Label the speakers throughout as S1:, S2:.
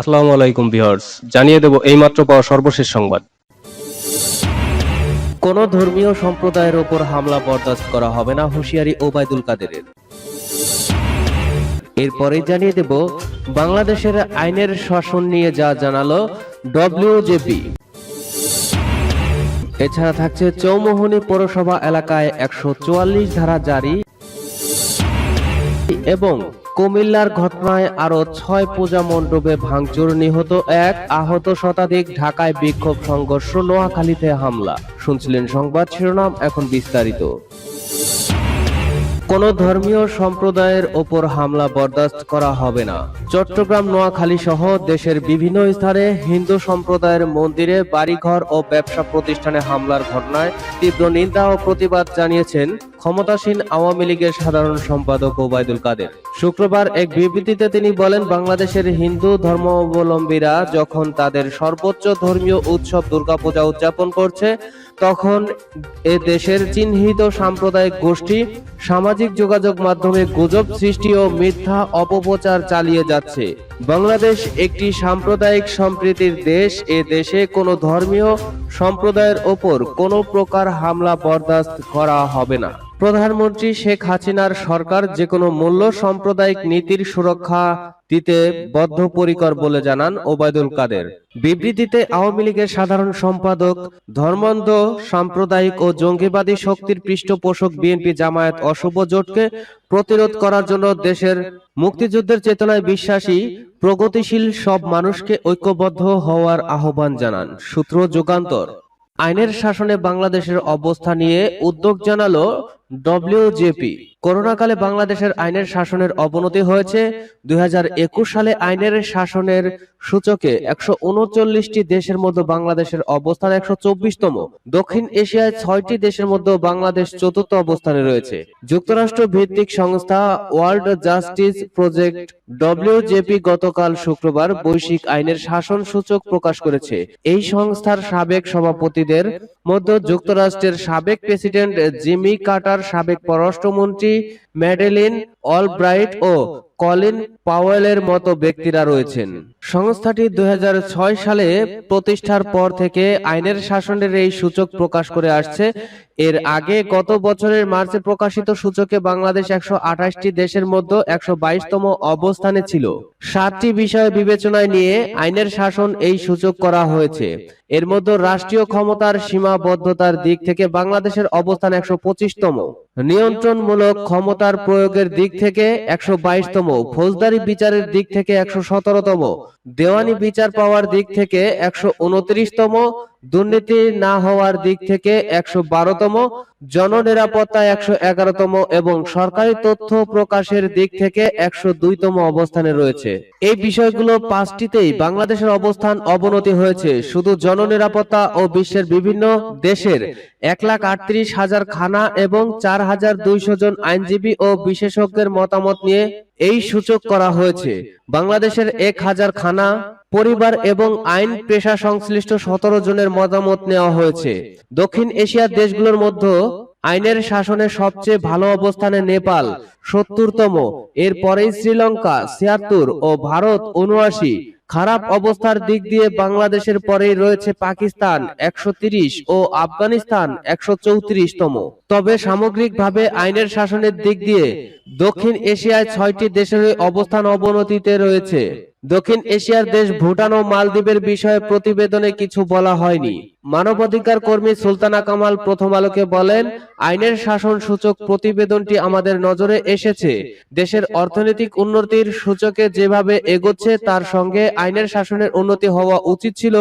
S1: আসসালামু আলাইকুম ভিউয়ার্স, জানিয়ে দেব এইমাত্র পাওয়া সর্বশেষ সংবাদ।
S2: কোন ধর্মীয় সম্প্রদায়ের ওপর হামলা বরদাস্ত করা হবে না হুঁশিয়ারি ওবায়দুল কাদেরের। এরপরে জানিয়ে দেব, বাংলাদেশের আইনের শাসন নিয়ে যা জানালো ডব্লিউজেপি এছাড়া থাকছে চৌমোহনী পৌরসভা এলাকায় একশো চুয়াল্লিশ ধারা জারি এবং কুমিল্লার ঘটনায় আরও ছয় পূজা মণ্ডপে ভাঙচুর নিহত এক আহত শতাধিক ঢাকায় বিক্ষোভ সংঘর্ষ, নোয়াখালীতে হামলা। শুনছিলেন সংবাদ শিরোনাম, এখন বিস্তারিত। কোন ধর্মীয় সম্প্রদায়ের ওপর হামলা বরদাস্ত করা হবে না। চট্টগ্রাম, নোয়াখালী সহ দেশের বিভিন্ন স্থানে হিন্দু সম্প্রদায়ের মন্দিরে বাড়িঘর ও ব্যবসা প্রতিষ্ঠানে হামলার ঘটনায় তীব্র নিন্দা ও প্রতিবাদ জানিয়েছেন ক্ষমতাসীন আওয়ামী লীগের সাধারণ সম্পাদক ওবায়দুল কাদের। শুক্রবার এক বিবৃতিতে তিনি বলেন, বাংলাদেশের হিন্দু ধর্মাবলম্বীরা যখন তাদের সর্বোচ্চ ধর্মীয় উৎসব দুর্গাপূজা উদযাপন করছে তখন এ দেশের চিহ্নিত সাম্প্রদায়িক গোষ্ঠী সামাজিক যোগাযোগ মাধ্যমে গুজব সৃষ্টি ও মিথ্যা অপপ্রচার চালিয়ে যাচ্ছে। বাংলাদেশ একটি সাম্প্রদায়িক সম্প্রীতির দেশ। এ দেশে কোনো ধর্মীয় সম্প্রদায়ের ওপর কোনো প্রকার হামলা বরদাস্ত করা হবে না। প্রধানমন্ত্রী শেখ হাসিনার সরকার যে কোনো মূল্য সাম্প্রদায়িক নীতির সুরক্ষা দিতে বদ্ধপরিকর বলে জানান ওবায়দুল কাদের। বিবৃতিতে আওয়ামী লীগের সাধারণ সম্পাদক ধর্মান্ধ সাম্প্রদায়িক ও জঙ্গিবাদী শক্তির পৃষ্ঠপোষক বিএনপি জামায়াত অশুভ জোটকে প্রতিরোধ করার জন্য দেশের মুক্তিযুদ্ধের চেতনায় বিশ্বাসী প্রগতিশীল সব মানুষকে ঐক্যবদ্ধ হওয়ার আহ্বান জানান। সূত্র যুগান্তর। আইনের শাসনে বাংলাদেশের অবস্থা নিয়ে উদ্যোগ জানালো ডব্লিউজেপি করোনাকালে বাংলাদেশের আইনের শাসনের অবনতি হয়েছে। দুই সালে আইনের শাসনের সূচকে একশো দেশের মধ্যে বাংলাদেশের অবস্থান একশো চব্বিশতম। দক্ষিণ এশিয়ায় ছয়টি দেশের মধ্যে বাংলাদেশ চতুর্থ অবস্থানে রয়েছে। যুক্তরাষ্ট্র ভিত্তিক সংস্থা ওয়ার্ল্ড জাস্টিস প্রজেক্ট ডব্লিউজেপি গতকাল শুক্রবার বৈশ্বিক আইনের শাসন সূচক প্রকাশ করেছে। এই সংস্থার সাবেক সভাপতিদের মধ্যে যুক্তরাষ্ট্রের সাবেক প্রেসিডেন্ট জিমি কার্টার সাবেক পররাষ্ট্রমন্ত্রী ম্যাডেলিন অলব্রাইট ও কলিন পাওয়েলের মতো ব্যক্তিরা রয়েছেন। সংস্থাটি দুই হাজার ছয় সালে প্রতিষ্ঠার পর থেকে আইনের শাসনের এই সূচক প্রকাশ করে আসছে। এর আগে গত বছরের মার্চে প্রকাশিত সূচকে বাংলাদেশ একশো আঠাশটি দেশের মধ্যে একশো বাইশতম অবস্থানে ছিল। সাতটি বিষয় বিবেচনায় নিয়ে আইনের শাসন এই সূচক করা হয়েছে। এর মধ্যে রাষ্ট্রীয় ক্ষমতার সীমাবদ্ধতার দিক থেকে বাংলাদেশের অবস্থান একশো পঁচিশতম। নিয়ন্ত্রণমূলক ক্ষমতার প্রয়োগের দিক থেকে একশো বাইশতম। ফৌজদারি বিচারের দিক থেকে একশো সতেরোতম। দেওয়ানি বিচার পাওয়ার দিক থেকে একশো উনত্রিশতম। দুর্নীতি না হওয়ার দিক থেকে একশো বারোতম। জননিরাপত্তা একশো এগারোতম এবং সরকারি তথ্য প্রকাশের দিক থেকে একশো দুইতম অবস্থানে রয়েছে। এই বিষয়গুলো পাঁচটিতেই বাংলাদেশের অবস্থান অবনতি হয়েছে। শুধু জননিরাপত্তা ও বিশ্বের বিভিন্ন দেশের এক লাখ আটত্রিশ হাজার খানা এবং চার হাজার দুইশো জন আইনজীবী ও বিশেষজ্ঞের মতামত নিয়ে এই সূচক করা হয়েছে। বাংলাদেশের এক হাজার খানা পরিবার এবং আইন পেশা সংশ্লিষ্ট সতেরো জনের মতামত নেওয়া হয়েছে। দক্ষিণ এশিয়ার দেশগুলোর মধ্যে আইনের শাসনে সবচেয়ে ভালো অবস্থানে নেপাল সত্তরতম। এরপরেই শ্রীলঙ্কা, ছিয়াত্তর ও ভারত উনআশি খারাপ অবস্থার দিক দিয়ে বাংলাদেশের পরেই রয়েছে পাকিস্তান একশো ও আফগানিস্তান একশো তম তবে সামগ্রিকভাবে আইনের শাসনের দিক দিয়ে দক্ষিণ এশিয়ায় ছয়টি দেশের অবস্থান অবনতিতে রয়েছে। দক্ষিণ এশিয়ার দেশ ভুটান ও মালদ্বীপের বিষয়ে প্রতিবেদনে কিছু বলা হয়নি। মানবাধিকার কর্মী সুলতানা কামাল প্রথম আলোকে বলেন, আইনের শাসন সূচক প্রতিবেদনটি আমাদের নজরে এসেছে। দেশের অর্থনৈতিক উন্নতির সূচকে যেভাবে এগোচ্ছে তার সঙ্গে আইনের শাসনের উন্নতি হওয়া উচিত ছিল।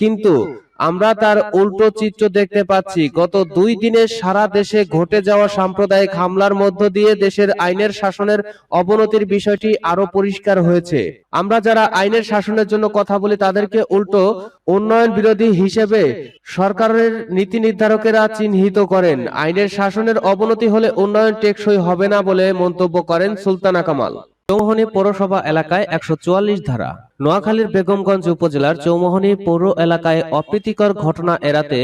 S2: কিন্তু আমরা তার উল্টো চিত্র দেখতে পাচ্ছি। গত দুই দিনে সারা দেশে ঘটে যাওয়া সাম্প্রদায়িক হামলার মধ্য দিয়ে দেশের আইনের শাসনের অবনতির বিষয়টি আরও পরিষ্কার হয়েছে। আমরা যারা আইনের শাসনের জন্য কথা বলি, তাদেরকে উল্টো উন্নয়ন বিরোধী হিসেবে সরকারের নীতি নির্ধারকেরা চিহ্নিত করেন। আইনের শাসনের অবনতি হলে উন্নয়ন টেকসই হবে না বলে মন্তব্য করেন সুলতানা কামাল। চৌহনী পৌরসভা এলাকায় একশো চুয়াল্লিশ ধারা। নোয়াখালীর বেগমগঞ্জ উপজেলার চৌমোহনী পৌর এলাকায় অপ্রীতিকর ঘটনা এড়াতে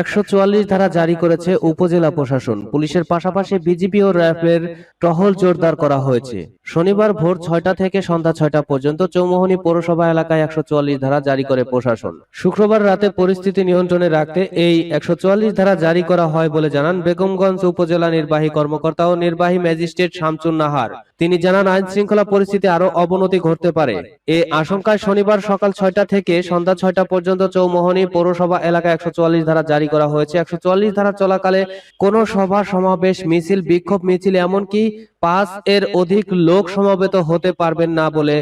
S2: একশো চুয়াল্লিশ ধারা জারি করেছে উপজেলা প্রশাসন। পুলিশের পাশাপাশি বিজিবি ও র্যাবের টহল জোরদার করা হয়েছে। শনিবার ভোর ছয়টা থেকে সন্ধ্যা ছয়টা পর্যন্ত চৌমোহনী পৌরসভা এলাকায় একশো চুয়াল্লিশ ধারা জারি করে প্রশাসন। শুক্রবার রাতে পরিস্থিতি নিয়ন্ত্রণে রাখতে এই একশো চুয়াল্লিশ ধারা জারি করা হয় বলে জানান বেগমগঞ্জ উপজেলা নির্বাহী কর্মকর্তা ও নির্বাহী ম্যাজিস্ট্রেট শামচুন নাহার তিনি জানান আইন শৃঙ্খলা পরিস্থিতি আরও অবনতি ঘটতে পারে। এ আশঙ্কায় শনিবার সকাল ছয়টা থেকে সন্ধ্যা ছয়টা পর্যন্ত চৌমোহনী পৌরসভা এলাকায় একশো ধারা জারি করা হয়েছে। একশো চুয়াল্লিশ ধারা চলাকালে কোনো সভা, সমাবেশ, মিছিল, বিক্ষোভ, মিছিল এমনকি পাঁচ এর অধিক লোক সমবেত হতে পারবেন না বলে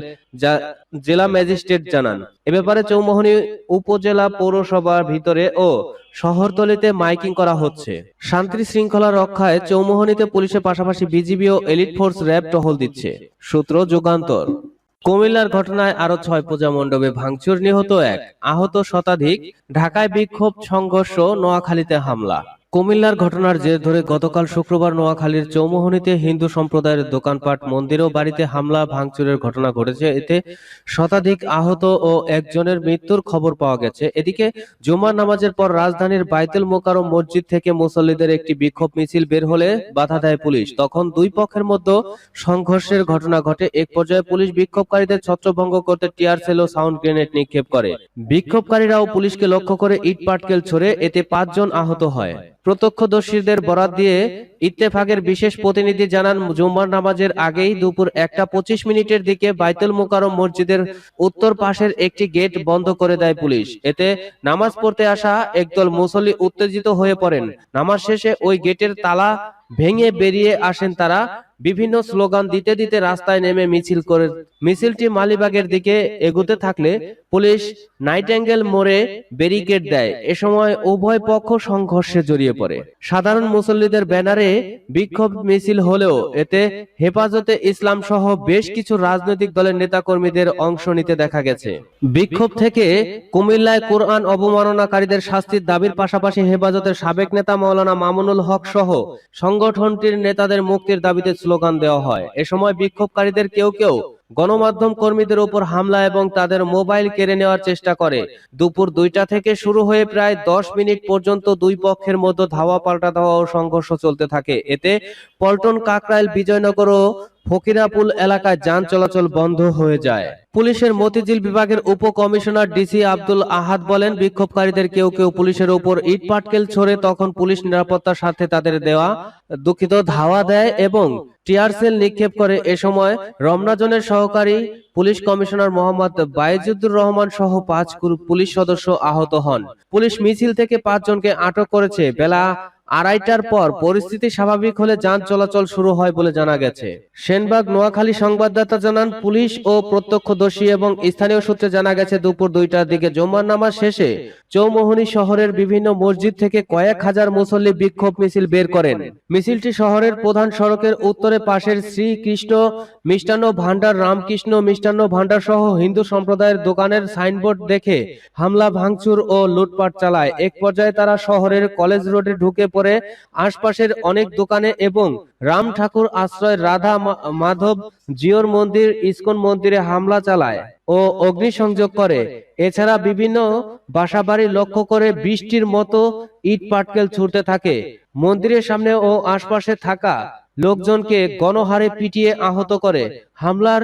S2: জেলা ম্যাজিস্ট্রেট জানান। এ ব্যাপারে চৌমোহনী উপজেলা পৌরসভার ভিতরে ও শহরতলিতে মাইকিং করা হচ্ছে। শান্তি শৃঙ্খলা রক্ষায় চৌমোহনীতে পুলিশের পাশাপাশি বিজিবি ও এলিট ফোর্স র্যাব টহল দিচ্ছে। সূত্র যুগান্তর। কুমিল্লার ঘটনায় আরও ছয় পূজা মণ্ডপে ভাঙচুর নিহত এক। আহত শতাধিক। ঢাকায় বিক্ষোভ, সংঘর্ষ, নোয়াখালীতে হামলা। কুমিল্লার ঘটনার জের ধরে গতকাল শুক্রবার নোয়াখালীর চৌমোহনীতে হিন্দু সম্প্রদায়ের দোকানপাট, মন্দির ও বাড়িতে হামলা, ভাঙচুরের ঘটনা ঘটেছে। এতে শতাধিক আহত ও একজনের মৃত্যুর খবর পাওয়া গেছে। এদিকে জুমার নামাজের পর রাজধানীর বাইতুল মোকারম মসজিদ থেকে মুসল্লিদের একটি বিক্ষোভ মিছিল বের হলে বাধা দেয় পুলিশ। তখন দুই পক্ষের মধ্যে সংঘর্ষের ঘটনা ঘটে। এক পর্যায়ে পুলিশ বিক্ষোভকারীদের ছত্রভঙ্গ করতে টিয়ার সেল ও সাউন্ড গ্রেনেড নিক্ষেপ করে। বিক্ষোভকারীরাও পুলিশকে লক্ষ্য করে ইট পাটকেল ছড়ে এতে পাঁচজন আহত হয়। প্রত্যক্ষদর্শীদের বরাত দিয়ে ইত্তেফাকের বিশেষ প্রতিনিধি জানান জুম্মার নামাজের আগেই দুপুর একটা পঁচিশ মিনিটের দিকে বাইতুল মোকারম মসজিদের উত্তর পাশের একটি গেট বন্ধ করে দেয় পুলিশ। এতে নামাজ পড়তে আসা একদল মুসল্লি উত্তেজিত হয়ে পড়েন। নামাজ শেষে ওই গেটের তালা ভেঙে বেরিয়ে আসেন তারা। বিভিন্ন স্লোগান দিতে দিতে রাস্তায় নেমে মিছিল করে মিছিলটি মালিবাগের দিকে এগোতে থাকলে পুলিশ নাইট অ্যাঙ্গেল মোড়ে ব্যারিকেড দেয়। এ সময় উভয় পক্ষ সংঘর্ষে জড়িয়ে পড়ে। সাধারণ মুসল্লিদের ব্যানারে বিক্ষোভ মিছিল হলেও এতে হেফাজতে ইসলাম সহ বেশ কিছু রাজনৈতিক দলের নেতাকর্মীদের অংশ নিতে দেখা গেছে। বিক্ষোভ থেকে কুমিল্লায় কোরআন অবমাননাকারীদের শাস্তির দাবির পাশাপাশি হেফাজতের সাবেক নেতা মাওলানা মামুনুল হক সহ সংগঠনটির নেতাদের মুক্তির দাবিতে স্লোগান দেওয়া হয়। এ সময় বিক্ষোভকারীদের কেউ কেউ গণমাধ্যম কর্মীদের উপর হামলা এবং তাদের মোবাইল কেড়ে নেওয়ার চেষ্টা করে। দুপুর দুইটা থেকে শুরু হয়ে প্রায় দশ মিনিট পর্যন্ত দুই পক্ষের মধ্যে ধাওয়া পাল্টা ধাওয়া ও সংঘর্ষ চলতে থাকে। এতে পল্টন, কাকরাইল, বিজয়নগর ও ফকিরাপুল এলাকায় যান চলাচল বন্ধ হয়ে যায়। পুলিশের মতিঝিল বিভাগের উপ কমিশনার ডিসি আব্দুল আহাদ বলেন বিক্ষোভকারীদের কেউ কেউ পুলিশের উপর ইট পাটকেল ছড়ে তখন পুলিশ নিরাপত্তার সাথে তাদের দেওয়া দুঃখিত ধাওয়া দেয় এবং টিয়ার সেল নিক্ষেপ করে এ সময় রমনাজনের সহকারী পুলিশ কমিশনার মোহাম্মদ বাইজুদ্দুর রহমান সহ পাঁচ পুলিশ সদস্য আহত হন। পুলিশ মিছিল থেকে পাঁচজনকে আটক করেছে। বেলা আড়াইটার পর পরিস্থিতি স্বাভাবিক হলে যান চলাচল শুরু হয় বলে জানা গেছে। সেনবাগ নোয়াখালী সংবাদদাতা জানান পুলিশ ও প্রত্যক্ষদর্শী এবং স্থানীয় সূত্রে জানা গেছে দুপুর দুইটার দিকে জুম্মার নামাজ শেষে চৌমোহনী শহরের বিভিন্ন মসজিদ থেকে কয়েক হাজার মুসল্লি বিক্ষোভ মিছিল বের করেন। মিছিলটি শহরের প্রধান সড়কের উত্তরে পাশের শ্রীকৃষ্ণ মিষ্টান্ন ভান্ডার রামকৃষ্ণ মিষ্টান্ন ভান্ডার সহ হিন্দু সম্প্রদায়ের দোকানের সাইনবোর্ড দেখে হামলা ভাঙচুর ও লুটপাট চালায়। এক পর্যায়ে তারা শহরের কলেজ রোডে ঢুকে পড়ে আশপাশের অনেক দোকানে এবং রাম ঠাকুর আশ্রয় রাধা মাধব জিওর মন্দির, ইসকন মন্দিরে হামলা চালায় ও অগ্নিসংযোগ করে। এছাড়া বিভিন্ন বাসাবাড়ি লক্ষ্য করে বৃষ্টির মতো ইট পাটকেল ছুটতে থাকে। মন্দিরের সামনে ও আশপাশে থাকা লোকজনকে গণহারে পিটিয়ে আহত করে। হামলার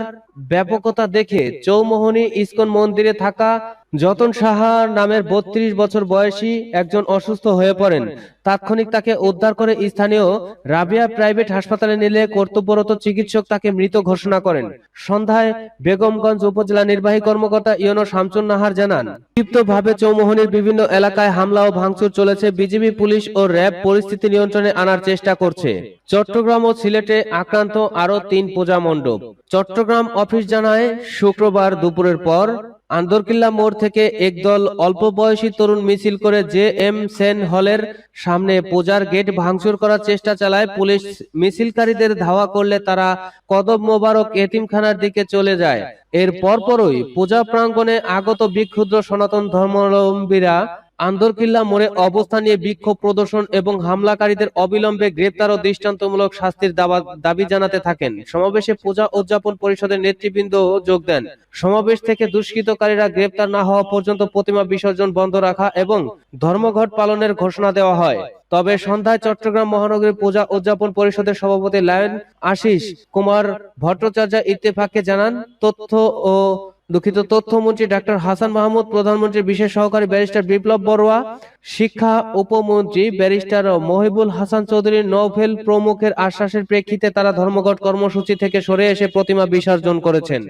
S2: ব্যাপকতা দেখে চৌমোহনী ইসকন মন্দিরে থাকা যতন সাহা নামের বত্রিশ বছর বয়সী একজন অসুস্থ হয়ে পড়েন। তাৎক্ষণিক তাকে উদ্ধার করে স্থানীয় রাবিয়া প্রাইভেট হাসপাতালে নিলে কর্তব্যরত চিকিৎসক তাকে মৃত ঘোষণা করেন। সন্ধ্যায় বেগমগঞ্জ উপজেলা নির্বাহী কর্মকর্তা ইয়নো শামসুন নাহার জানান ক্ষিপ্তভাবে চৌমোহনীর বিভিন্ন এলাকায় হামলা ও ভাঙচুর চলেছে। বিজিবি পুলিশ ও র্যাব পরিস্থিতি নিয়ন্ত্রণে আনার চেষ্টা করছে। চট্টগ্রাম ও সিলেটে আক্রান্ত আরও তিন পূজা মণ্ডপ। চট্টগ্রাম অফিস জানায়, শুক্রবার দুপুরের পর আন্দরকিল্লা মোড় থেকে একদল অল্প বয়সী তরুণ মিছিল করে জে এম সেন হলের সামনে পূজার গেট ভাঙচুর করার চেষ্টা চালায় পুলিশ। মিছিলকারীদের ধাওয়া করলে তারা কদম মোবারক এতিমখানার দিকে চলে যায়। এর পরপরই পূজা প্রাঙ্গণে আগত বিক্ষুদ্র সনাতন ধর্মাবলম্বীরা আন্দরকিল্লা মোড়ে অবস্থান নিয়ে বিক্ষোভ, প্রদর্শন এবং হামলাকারীদের অবিলম্বে গ্রেপ্তার ও দৃষ্টান্তমূলক শাস্তির দাবি জানাতে থাকেন। সমাবেশে পূজা উদযাপন পরিষদের নেতৃবৃন্দ যোগ দেন। সমাবেশ থেকে দুষ্কৃতকারীরা গ্রেপ্তার না হওয়া পর্যন্ত প্রতিমা বিসর্জন বন্ধ রাখা এবং ধর্মঘট পালনের ঘোষণা দেওয়া হয়। তবে সন্ধ্যায় চট্টগ্রাম মহানগরী পূজা উদযাপন পরিষদের সভাপতি লায়ন আশিস কুমার ভট্টাচার্য ইত্তেফাককে জানান, তথ্য ও দুঃখিত তথ্যমন্ত্রী ডাক্তার হাসান মাহমুদ, প্রধানমন্ত্রীর বিশেষ সহকারী ব্যারিস্টার বিপ্লব বড়ুয়া, শিক্ষা উপমন্ত্রী ব্যারিস্টার মহিবুল হাসান চৌধুরী নভেল প্রমুখের আশ্বাসের প্রেক্ষিতে তারা ধর্মঘট কর্মসূচি থেকে সরে এসে প্রতিমা বিসর্জন করেছেন।